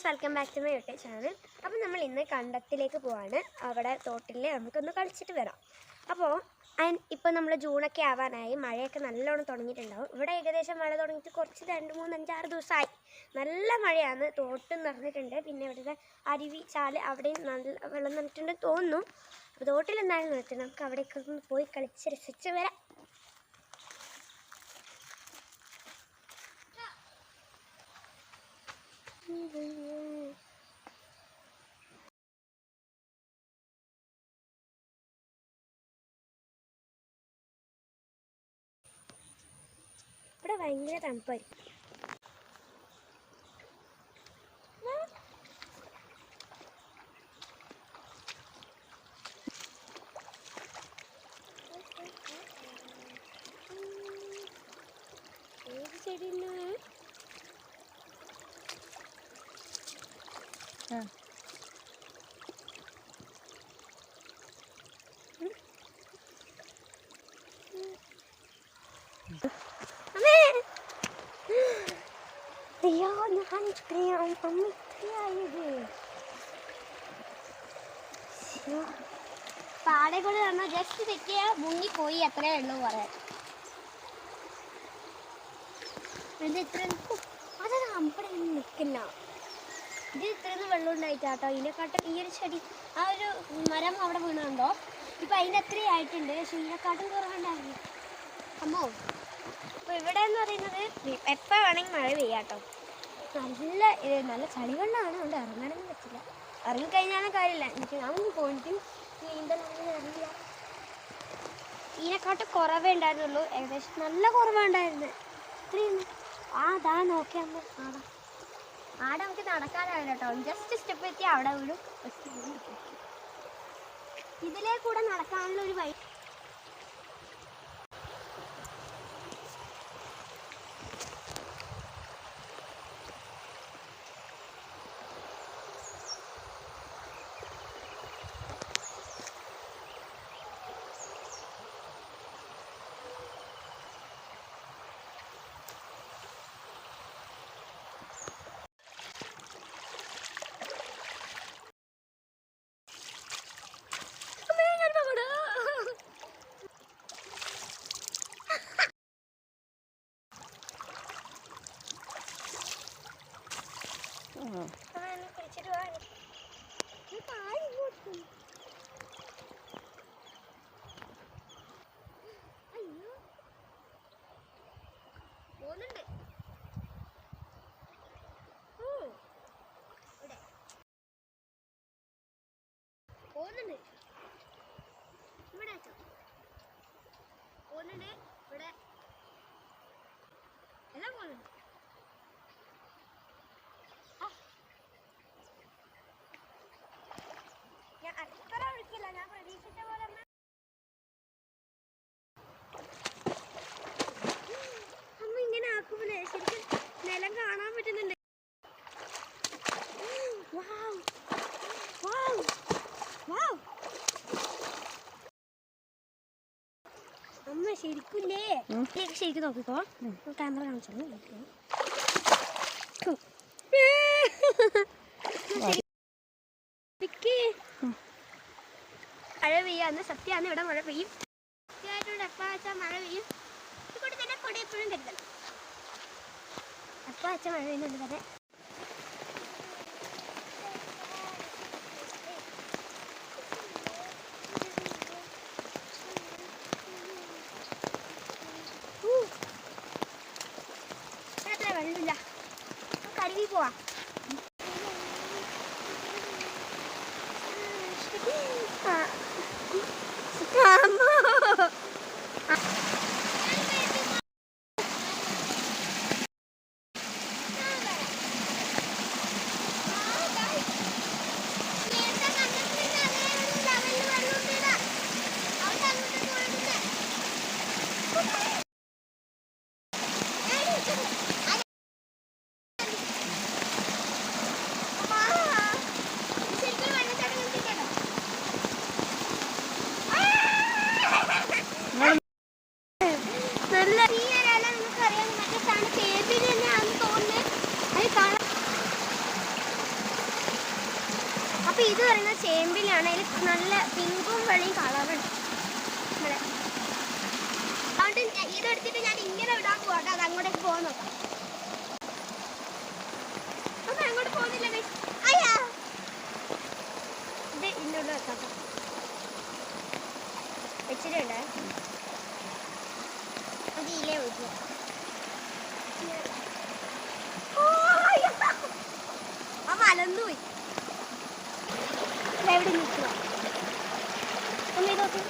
Friends welcome back to my YouTube channel അപ്പോൾ നമ്മൾ ഇന്ന് കണ്ടത്തിലേക്ക് പോവാണ്. അവിടെ തോട്ടിൽ നമുക്കൊന്ന് കളിച്ചിട്ട് വരാം. അപ്പോൾ ഇപ്പോൾ നമ്മൾ ജൂണൊക്കെ ആവാനായി മഴയൊക്കെ നല്ലോണം തുടങ്ങിയിട്ടുണ്ടാവും. ഇവിടെ ഏകദേശം മഴ തുടങ്ങിയിട്ട് കുറച്ച് രണ്ട് മൂന്ന് അഞ്ചാറ് ദിവസമായി നല്ല മഴയാണ് തോട്ടും നിറഞ്ഞിട്ടുണ്ട്. പിന്നെ ഇവിടുത്തെ അരുവി ചാൽ അവിടെയും നല്ല വെള്ളം നിറഞ്ഞിട്ടുണ്ട് തോന്നുന്നു. അപ്പോൾ തോട്ടിൽ എന്തായാലും നിർത്തി നമുക്ക് അവിടേക്കൊന്ന് പോയി കളിച്ച് രസിച്ച് വരാം. ഇവിടെ ഭയങ്കര തണുപ്പായിരിക്കും. ഏത് ചെടിയാണ് അമ്മേ അയ്യോ ഞാൻ ഇത്രയും അമ്മ ഇത്രയായത് പാടെ കൊണ്ട് തന്ന ജസ്റ്റ് തെറ്റിയ മുങ്ങിപ്പോയി അത്രേ ഉള്ളൂ പറയാൻ. ഇത് ഇത്ര അതാണ് അമ്പടെ നിൽക്കുന്ന. ഇത് ഇത്രയൊന്നും വെള്ളം ഉണ്ടായിട്ടാട്ടോ. ഇതിനെക്കാട്ടും ഈ ഒരു ചെടി ആ ഒരു മരം അവിടെ വീണുണ്ടോ ഇപ്പൊ അതിന്റെ അത്രയും ആയിട്ടുണ്ട്. പക്ഷെ ഇതിനെക്കാട്ടും കുറവുണ്ടായിരുന്നു അമ്മോ അപ്പോൾ ഇവിടെ എന്ന് പറയുന്നത് എപ്പോൾ വേണമെങ്കിൽ മഴ പെയ്യാട്ടോ. നല്ല നല്ല ചളിവെള്ളമാണ്. അതുകൊണ്ട് ഇറങ്ങാനൊന്നും പറ്റില്ല. ഇറങ്ങിക്കഴിഞ്ഞാലും കാര്യമില്ല. എനിക്ക് ഞാനൊന്നും പോയിട്ടും നീന്തലൊന്നും അറിയില്ല ഇതിനെക്കാട്ടും കുറവേ ഉണ്ടായിരുന്നുള്ളൂ. ഏകദേശം നല്ല കുറവുണ്ടായിരുന്നു ഇത്രയും ആ അതാ നോക്കിയാൽ ആടാ. ആടെ നമുക്ക് നടക്കാനാവില്ല കേട്ടോ. ജസ്റ്റ് സ്റ്റെപ്പ് എത്തി അവിടെ വീടും ഇതിലേ കൂടെ നടക്കാനുള്ള ഒരു വഴി അമ്മേ, ഞാൻ പകട. അമ്മേ, എന്നെ പിടിച്ചിട്ട് വാ. നീ താഴെ ഇങ്ങോട്ട്. അയ്യോ. പോകുന്നുണ്ട്. ഇവിടെ. പോകുന്നുണ്ട് ഇവിടെ പോകുന്നുണ്ട് ഇവിടെ എല്ലാം പോകുന്നുണ്ട് ആ. ഞാൻ അത്ര ഒഴുക്കില്ല ഞാൻ പ്രതീക്ഷിച്ച പോലെ അമ്മ അമ്മ ഇങ്ങനെ ആക്കുമ്പോഴേ ശരിക്കും നിലം കാണാൻ പറ്റുന്നുണ്ട് വാവ് വാവ് വാവ് അമ്മ ശരിക്കില്ലേ? ഇതിലേക്ക് ശരിക്കും നോക്കിക്കോ. ക്യാമറ മഴ പെയ്യാന്ന് സത്യാന്ന് ഇവിടെ മഴ പെയ്യും. സത്യമായിട്ടുണ്ട് എപ്പോ വെച്ചാൽ മഴ പെയ്യും. തന്നെ കൊടി എപ്പോഴും കരുതണം. എപ്പോ വെച്ചാൽ മഴ പെയ്യുന്നുണ്ട് തന്നെ അത്ര വെള്ളമില്ല നമുക്ക് അരുവി പോവാം ആ. അമ്മോ. ശരിക്കും വെള്ളച്ചാട്ടം കണ്ടിട്ടുണ്ടോ അപ്പൊ ഇത് പറയുന്ന ചേമ്പിലാണ്. അതിൽ നല്ല പിങ്കും വെള്ളയും കളറുണ്ട് ഇവിടെ അതുകൊണ്ട് ഇതെടുത്തിട്ട് ഞാൻ ഇങ്ങനെ വിടാൻ പോകട്ടെ അത് അങ്ങോട്ടേക്ക് പോകാൻ നോക്കാം. അപ്പൊ അങ്ങോട്ട് പോകുന്നില്ല. അയ്യാ. ഇത് ഇന്നോട് വെക്കാം. ട്ടോ. വെച്ചിട്ടുണ്ട് അത് ഇലേ ഒഴിക്കുക ആ മലന്നു പോയി. ഇവിടെ നിൽക്കുക. ഒന്ന് ഇതൊക്കെ